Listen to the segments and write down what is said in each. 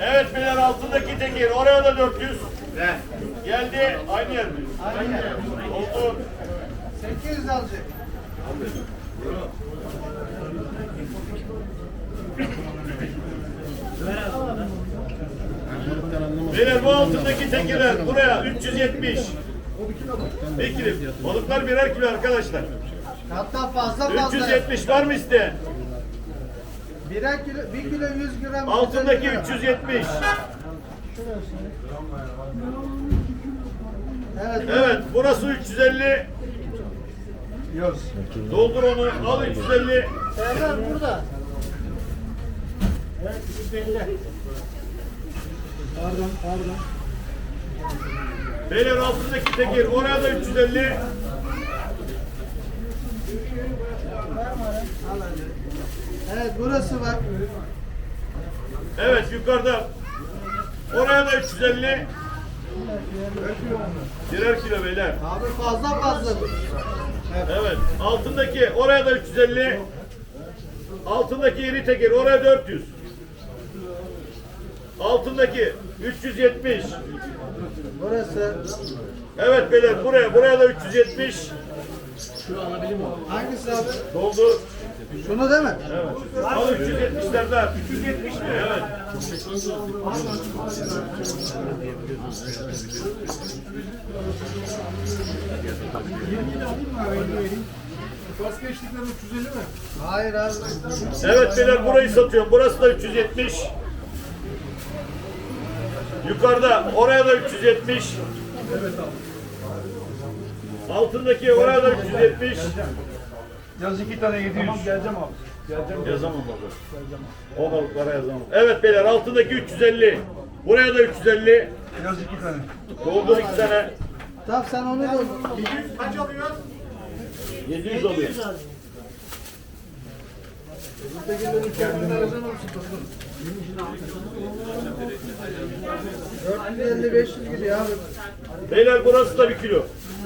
Evet beyler altındaki tekir. Oraya da 400. Geldi. Aynı yer mi? Aynı yer. Oldu. 800 alacak. Beyler bu altındaki tekirler buraya 370. Bir kilo. Balıklar birer kilo arkadaşlar. Hatta fazla fazla. 370 var mı isteyen? Birer kilo, 1 kilo 100 gram. Altındaki 150 gram. 370. Evet. Evet burası 350. Yok. Doldur onu. Al 350. Serdar burada. Evet 150. Pardon pardon. Beyler altındaki tekir. Oraya da 350. Evet burası var. Evet yukarıda. Oraya da 350. Birer kilo beyler. Abi fazla fazla. Evet. Altındaki oraya da 350. Altındaki iri tekir oraya 400. Altındaki 370. Burası. Evet beyler buraya buraya da 370. Hangisi abi? Doldu. Şunu değil mi? Evet. Al 370'lerden. 370 mi? Evet. Hayır abi. Evet beyler burayı satıyorum. Burası da 370. Yukarıda oraya da 370. Altındaki oraya da 370. Yaz iki tane 700. Tamam geleceğim abi. Geleceğim. Yazamam baba. O balıklara yazamam. Evet beyler altındaki 350. Buraya da 350. Yaz iki tane. Doldur iki tane. Tamam sen onu da 700 oluyor. 450 500 gidiyor abi. Beyler burası da bir kilo.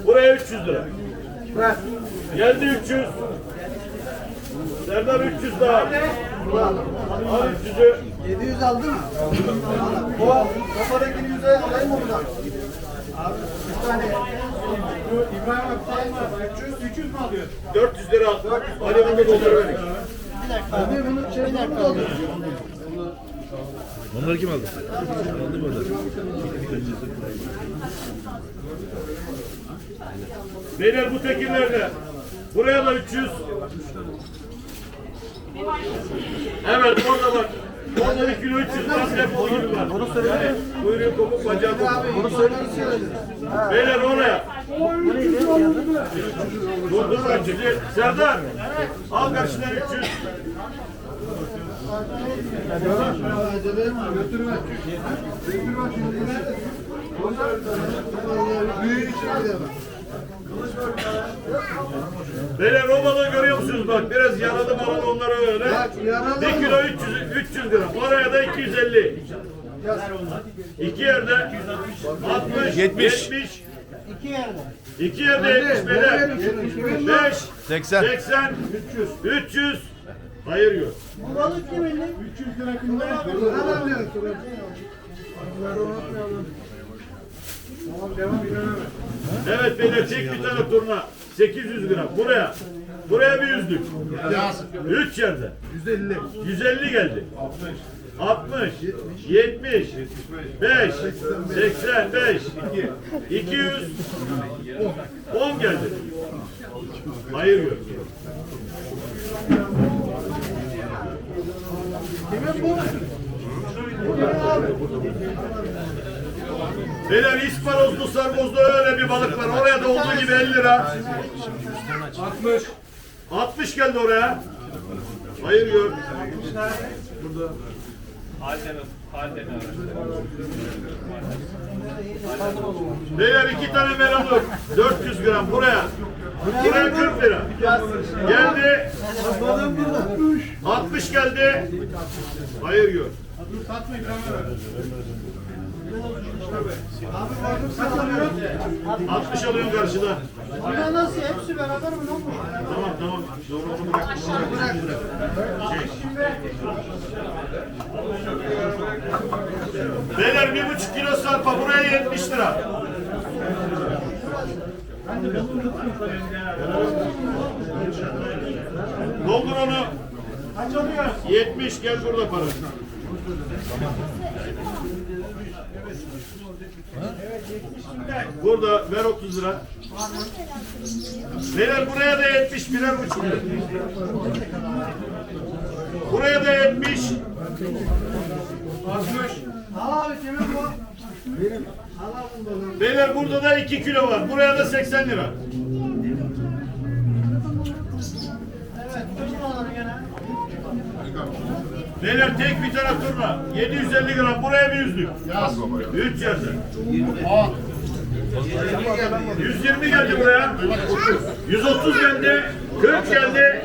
Buraya 300 lira. Ver. Geldi 300. Serdar 300 daha. Al 300'ü. 700 aldın mı? Bu kafadakini yüze alayım mı buradan? Abi bir tane. İbrahim abi 300, 300 mü alıyor? 400 lira al. Hadi bunu da dolduruverin. Abi bunu şey mi oldu? Onları kim aldı? Aldı burada. Beyler bu tekirlerde. Buraya da 300. Evet orada bak. Orada bir kilo 300 gram gibi var. Bunu söyle. Kuyruğu kopuk bacağı kopuk. Bunu söyledin. Beyler oraya. Dur dur 300. Serdar. Al karşıdan 300. Acele etme. Götürme. Götürme şimdi. Büyük şey de var. Beyler o balığı görüyor musunuz bak biraz yaralı malı onlara öyle. 1 kilo 300, 300 gram. Oraya da 250. İki yerde 60, 70. 70. İki yerde. İki yerde 70 beyler. Verelim şunu, iki bin 5, 80. 80, 300. 300. Hayır yok. Balık kimin? 300 lira kimde? Unutmayalım. Tamam devam. Evet beyler çek bir tane turna. 800 gram. Buraya. Buraya bir yüzlük. Üç yerde. 150. 150 geldi. 60, 70, 5, 85, 200, 10 geldi. Hayır yok. Kimin bu? Beyler isparozlu sarmozlu öyle bir balık var. Oraya da olduğu gibi 50 lira. 60. 60 geldi oraya. Hayır yok. Beyler iki tane meramur. 400 gram buraya. Buraya 40 lira. Geldi. Balığım burada. 60 geldi. Hayır yok. Alıyor? 60 alıyorum karşıda. Bunlar nasıl? Hepsi beraber mi? Tamam tamam. Doğru onu bırak. Onu bırak. Beyler bir buçuk kilo sarpa buraya 70 lira. Doldur onu. Kaç oluyor? 70 gel burada para. Burada ver 30 lira. Beyler buraya da 70 birer buçuk. Buraya da 70. Al abi kimin bu? Beyler burada da 2 kilo var. Buraya da 80 lira. Beyler tek bir tane turna. 750 gram. Buraya bir yüzlük. Yaz baba ya. 3 yerde. 120 geldi buraya. 130 geldi. 40 geldi.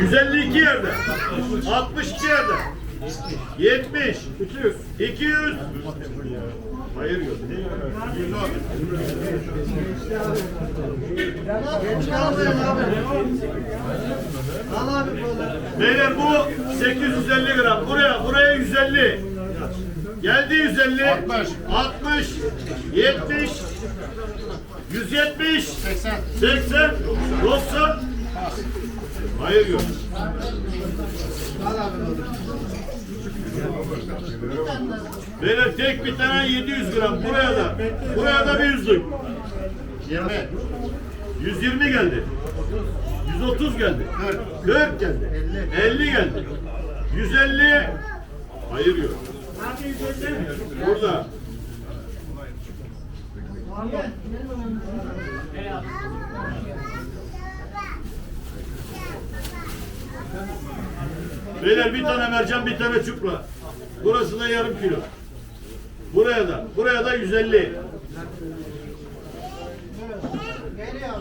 152 yerde. 62 yerde. 70. 200. 200. Hayır yok. Çıkarmayın abi. Al abi böyle. Beyler bu 850 gram. Buraya buraya 150. Geldi 150. 60. 60. 70. 170. 80. 80. 90. Hayır yok. Al abi bunu. Beyler tek bir tane 700 gram. Buraya da. Buraya da bir yüzlük. 20. 120 geldi. 130 geldi. 40 geldi. 50 geldi. 150. Hayır yok. Burada. Beyler bir tane mercan bir tane çupra. Burası da yarım kilo. Buraya da. Buraya da 150. Geliyor.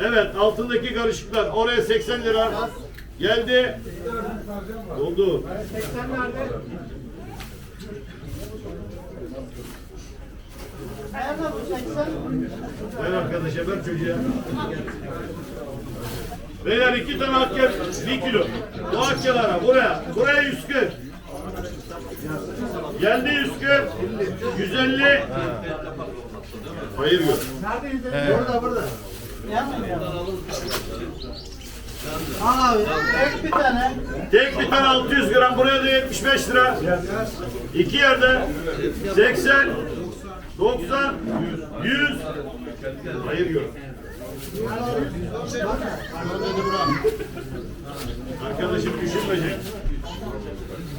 Evet altındaki karışıklar. Oraya 80 lira. Geldi. Oldu. 80 nerede? Nerede bu 80? Ver arkadaşa ver çocuğa. Beyler iki tane akker bir kilo. Bu akçalara buraya. Buraya 140. Geldi 140. 150. Hayır yok. Burada burada. Yanmıyor. Al abi. Tek bir tane. Tek bir tane 600 gram buraya da 75 lira. İki yerde 80 90 100 Hayır yok. Arkadaşım düşünmeyecek.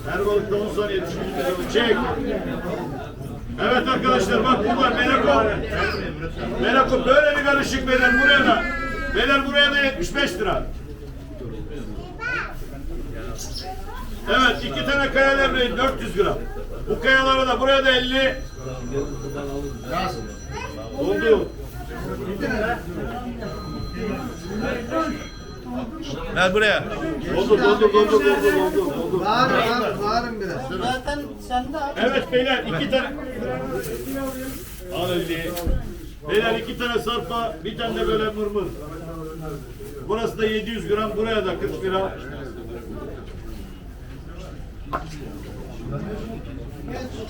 Her balıkta 10 saniye düşünmeyecek. Çek. Evet arkadaşlar bak bunlar Melako. Melako böyle bir karışık beyler buraya da. Beyler buraya da 75 lira. Evet iki tane kaya levreği 400 gram. Bu kayalara da buraya da 50. Yaz. Oldu. Gel buraya. Oldu doldu doldu doldu doldu doldu. Bağırın abi. Bağırın biraz. Zaten sende abi. Evet beyler iki tane. Al öyle. Beyler iki tane sarpa bir tane de böyle mırmır. Burası da 700 gram buraya da 40 lira.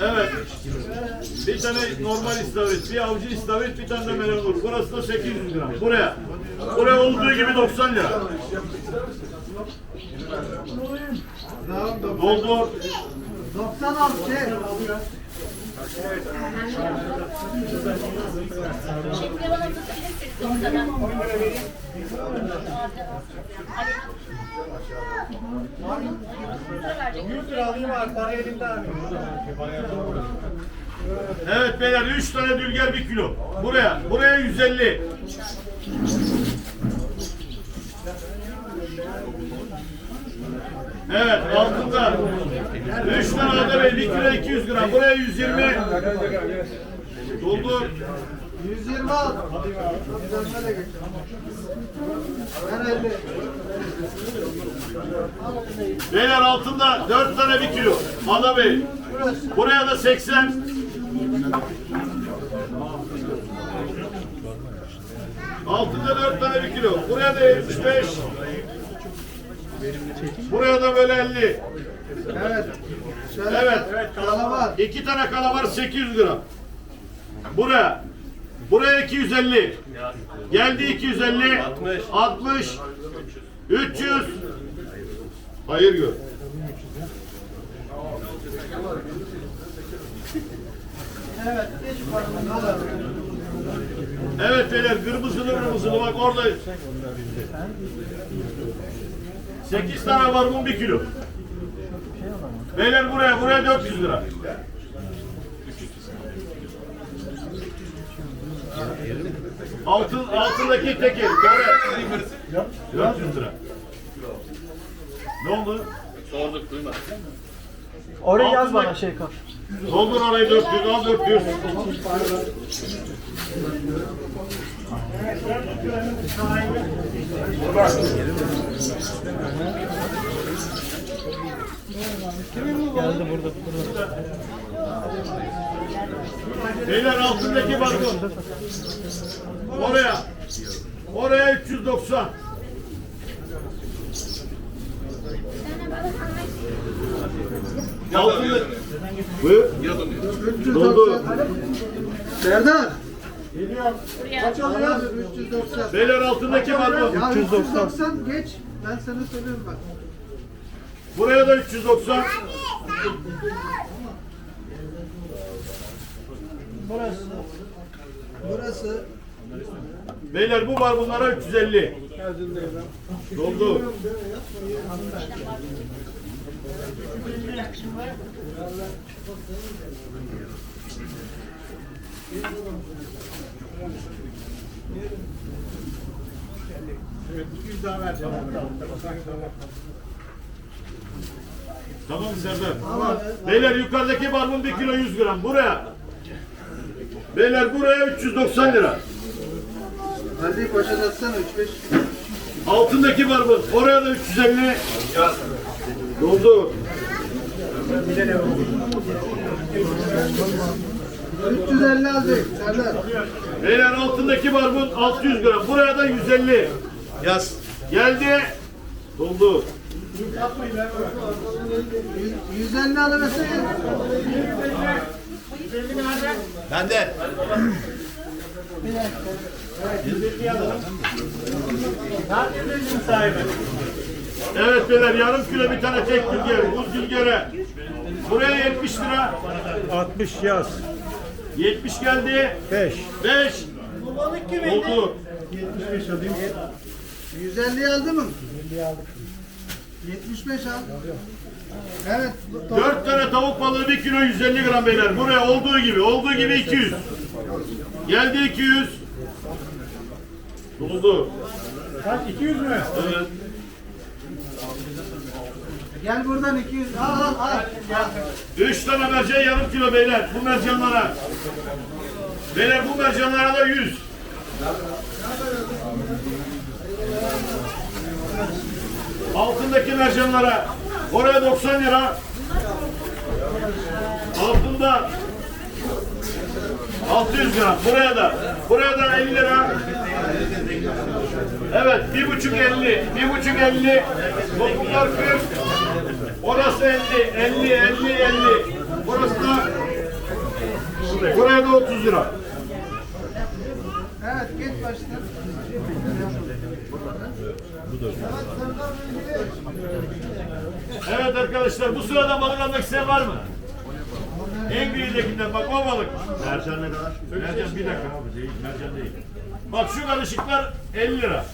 Evet. Bir tane normal istavrit, bir avcı istavrit, bir tane de melanur. Burası da 800 gram. Buraya. Buraya olduğu gibi 90 lira. Doldur. 90 al şey. Şimdi bana tutabilirsiniz ortadan. Sıra verecek. 100 lira alayım abi. Para elimde abi. Evet beyler 3 tane dülger 1 kilo. Buraya. Buraya 150. Evet altında 3 tane Adem Bey 1 kilo 200 gram. Buraya 120. Doldur. 120 al. 120 de geç. Ver 50. Beyler altında 4 tane 1 kilo. Adem Bey. Buraya da 80. Altında 4 tane bir kilo. Buraya da 75. Buraya da böyle 50. Evet. Şöyle Evet. kala var. İki tane kalamar 800 gram. Buraya. Buraya 250. Geldi 250. 60. 60. 300. Hayır gör. Evet. Evet beyler kırmızılı kırmızılı bak oradayız. 8 tane var bunun 1 kilo. Beyler buraya buraya 400 lira. Altın, altındaki teker. Doğru. 400 lira. Ne oldu? Oraya yaz bana şey kap. Doldur orayı 400, al 400. Geldi burada. burada. Beyler altındaki balkon. Oraya. Oraya 390. Altında. Buyur. Doldu. Serdar. Buraya. Kaç alıyor? 390. Beyler altındaki balkon. Ya 390 geç. Ben sana söylüyorum bak. Buraya da 390. Burası. Burası. Beyler bu var bunlara 350. Doldu. Tamam Serdar. Beyler yukarıdaki barbun 1 kilo 100 gram. Buraya. Beyler buraya 390 lira. Hadi boşalatsana 3-5. Altındaki barbun. Oraya da 350. Doldu. 350 alacak. Serdar. Beyler altındaki barbun 600 gram. Buraya da 150. Yaz. Geldi. Doldu. 150 alıversen. Bende. Evet beyler yarım kilo bir tane tek gülger. Buz gülgere. Buraya 70 lira. 60 yaz. 70 geldi. 5. 5. Oldu. 150 aldı mı? 150 aldık. 75 al. Evet. 4 tane tavuk balığı 1 kilo 150 gram beyler. Buraya olduğu gibi. Olduğu gibi 200. Geldi 200. Doldu. Kaç 200 mü? Evet. Gel buradan 200. Al al al. 3 tane mercan yarım kilo beyler. Bu mercanlara. Beyler bu mercanlara da 100. Altındaki mercanlara. Oraya 90 lira. Altında 600 gram. Buraya da. Buraya da 50 lira. Evet, bir buçuk 50, bir buçuk 50. Lokumlar 40. Orası 50, 50, 50, 50. Burası da buraya da 30 lira. Evet geç başla. Evet arkadaşlar, bu sırada balık almak isteyen var mı? En büyüğündekinden bak o balık. Mercan ne kadar? Mercan bir dakika abi değil, mercan değil. Bak şu karışıklar 50 lira.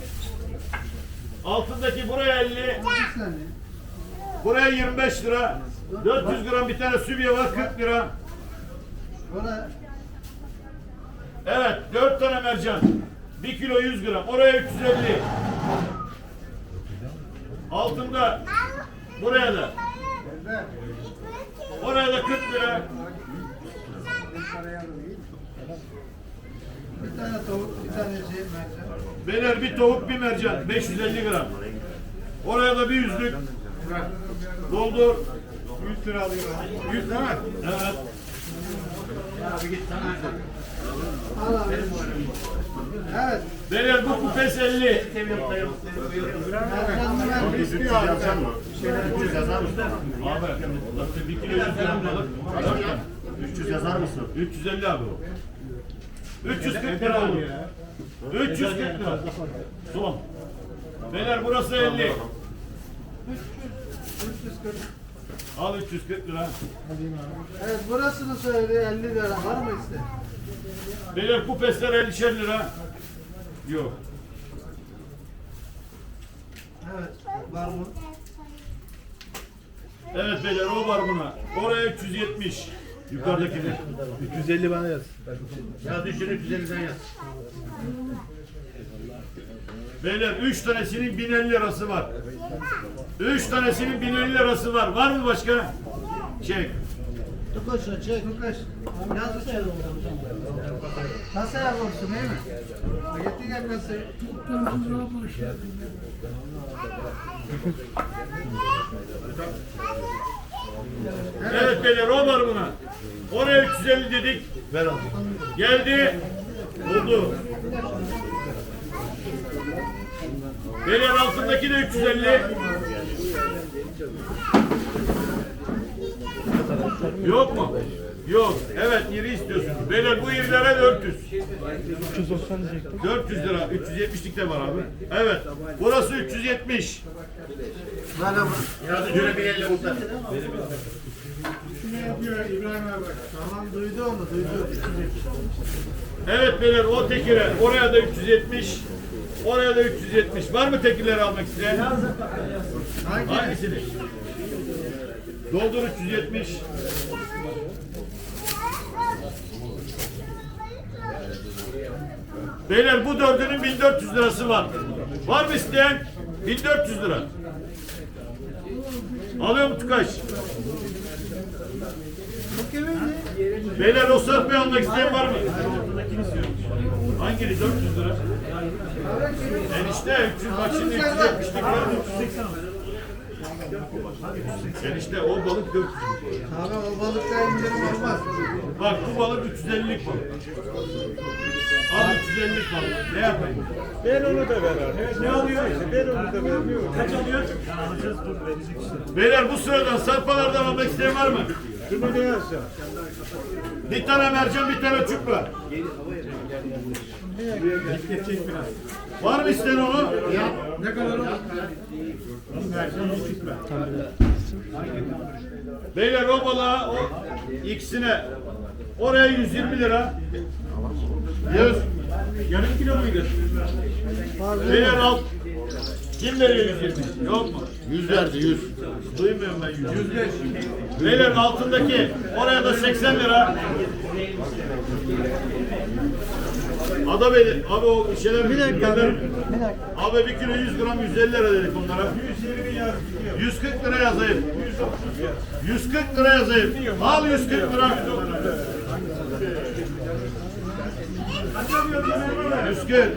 Altındaki buraya 50, Bir saniye. buraya 25 lira. 400 gram bir tane sübye var 40 lira. Evet, 4 tane mercan. 1 kilo 100 gram. Oraya 350. Altında buraya da. Oraya da 40 lira. bir tane tavuk, bir tane şey mercan. Beyler bir tavuk bir mercan 550 gram. Oraya da bir yüzlük. Doldur. 100 lira alayım. 100 değil mi? Evet. Al abi. Evet. Beyler bu kupes 50. Ercan'ı ver. İstiyor abi. Abi, bir kilo 100 gram balık. 300 yazar mısın? 350 abi o. 340 lira olur. 340 lira. Son. Beyler burası 50. Al 340 lira. Evet burasını söyle 50 lira var mı iste? Beyler kupesler 50'şer lira. Yok. Evet var mı? Evet beyler o var buna. Oraya 370. Yukarıdakine. 350 bana yaz. Ya düşün 350'den yaz. Beyler 3 tanesinin 1050 lirası var. 3 tanesinin 1050 lirası var. Var mı başka? Çek. Tukaş çek. Tukaş. Yaz içeri. Kasaya vursun değil mi? Getir gel kasayı. Evet beyler o var buna. Oraya 350 dedik. Ver onu. Geldi. Oldu. Beyler altındaki de 350. Yok mu? Yok. Evet iri istiyorsunuz. Beyler bu irilere 400. 390 diyecektim. 400 lira. 370'lik de var abi. Evet. Burası 370. Böyle bak. Ya düşün 1050 burada. Ne yapıyor İbrahim abi? Tamam duydu onu duydu. Evet beyler o tekire. Oraya da 370. Oraya da 370. Var mı tekirleri almak isteyen? Hangi? Hangisini? Doldur 370. Beyler bu dördünün 1400 lirası var. Var mı isteyen? 1400 lira. Alıyor mu Tukaş? Beyler o sarpayı almak isteyen var mı? Hangini? 400 lira. Enişte 300 bak şimdi 370'lik var. Enişte o balık 400. Abi o balıkta indirim olmaz. Bak bu balık 350'lik balık. Al 350'lik balık. Ne yapayım? Ver onu da ver abi. Ne alıyor? Ver onu da vermiyor. Kaç alıyor? Beyler bu sıradan sarpalardan almak isteyen var mı? Şunu ne yazacağım? Bir tane mercan bir tane çupra. Geçecek biraz. Var mı isteyen onu? Ne kadar o? Beyler o balığa o ikisine oraya 120 lira. 100. Yarım kilo muydu? Beyler al. Kim veriyor 120? Yok mu? 100 verdi 100. Duymuyorum ben 100. Beyler altındaki oraya da 80 lira. Ada Bey, abi o şeyler bir dakika. Abi bir kilo 100 gram 150 lira dedik onlara. 120 yaz gidiyor. 140 lira yazayım. 140 lira yazayım. Al 140 lira. 140.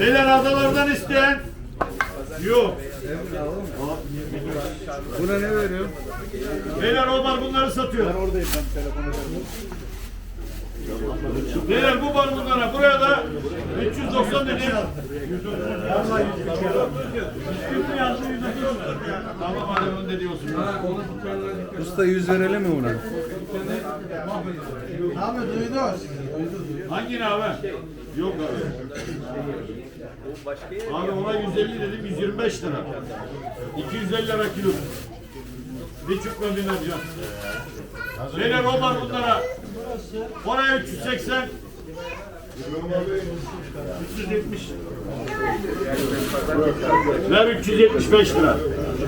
Beyler adalardan isteyen yok. Buna ne veriyor? Beyler Omar bunları satıyor. Oradayım ben telefonu. Beyler bu var bunlara. Buraya da 390 dedi. Tamam hadi onu ne diyorsun? Usta 100 verelim mi ona? Abi duydu. Hangini abi? Yok abi. Abi ona 150 dedim 125 lira. 250 lira kilo. Çupra bir mercan. Beyler Omar bunlara. Oraya 380. 370. Ver 375 lira.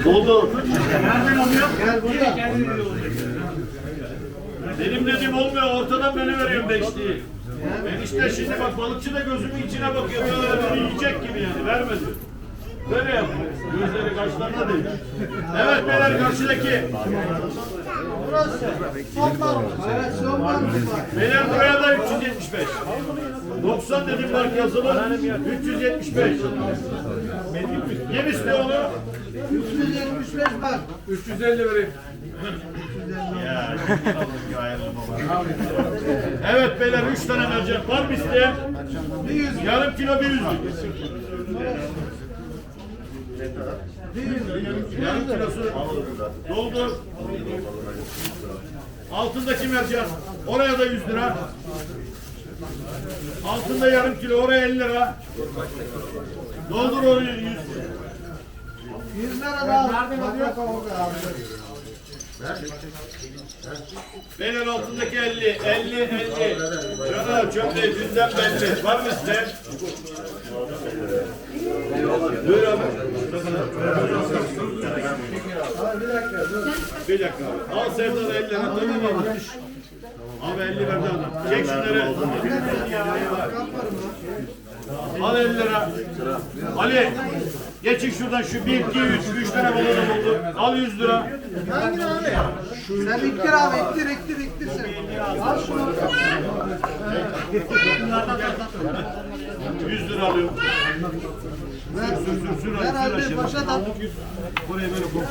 Oldu. Gel burada. Benim dediğim olmuyor. Ortadan böyle veriyorum beşliği. Enişte şimdi bak balıkçı da gözümün içine bakıyor. Böyle bir yiyecek gibi yani. Vermedi. Böyle yapıyor. Gözleri kaşlarına değil. Evet beyler karşıdaki. Burası. Son bandı. Evet son bandı. Beyler buraya da 375. 90 dedim mark yazılı. 375. Kim istiyor onu? 375 bak. 350 vereyim. Ya, evet beyler 3 tane mercek var mı isteyen? Yarım kilo bir yüzlük. Yarım kilosu doldur. Altındaki mercan oraya da 100 lira. Altında yarım kilo oraya 50 lira. Doldur oraya 100. 100 lira daha. Bak bak orada abi. Beyler altındaki 50, 50, 50. Şöyle çömleği dünden belli. Var mı isteyen? Buyur abi. Bir dakika abi. Al Serdar 50 lira. Tamam abi. Abi 50 verdi adam. Çek şunları. Al 50 lira. Ali. Geçin şuradan şu 1, 2, 3, 3 tane balonu buldu. Al 100 lira. Hangi abi? Sen iktir abi iktir iktir iktir sen. Al şunu. 100 lira alıyorum. Ver. Sür sür sür. Ver abi paşa da. Buraya böyle koy.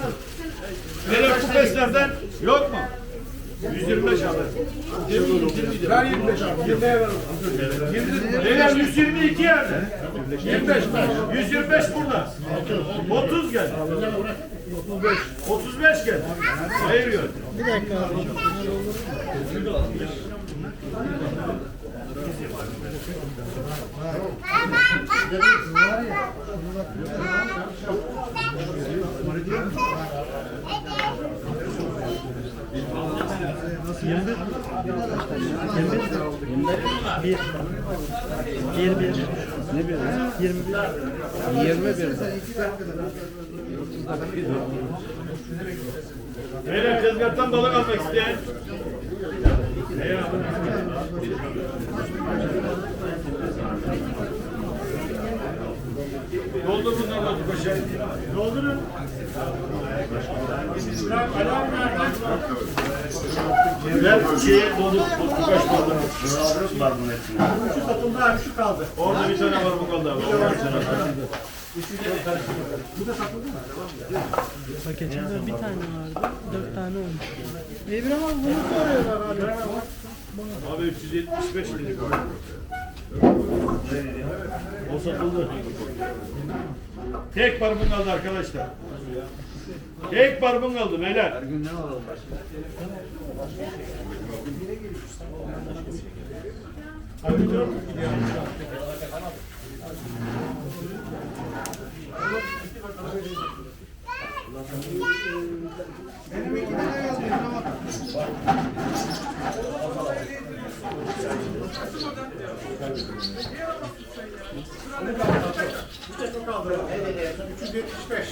Böyle kupeslerden yok mu? 125 abi. Ver 25 abi. 20'ye ver. Beyler 122 yerde. 25 125 burada. 30 gel. 35. 35 gel. Hayır gör. Bir dakika abi. Bir bir. Ne bir? Yirmi bir. Yirmi bir. Beyler tezgahtan balık almak isteyen. Beyler. Doldur bunları paşa. Doldurun. Ver şeye doldur. Kaç doldur. Var bunun hepsinde. Şu satıldı abi şu kaldı. Orada bir tane var bu kaldı abi. Orada bir tane var. Bak geçen de bir tane vardı. Dört tane olmuş. İbrahim abi bunu soruyorlar abi. Abi 375 milyon. O satıldı. Tek barbun kaldı arkadaşlar. Tek barbun kaldı beyler. Benim iki tane Üçüncü yetmiş beş.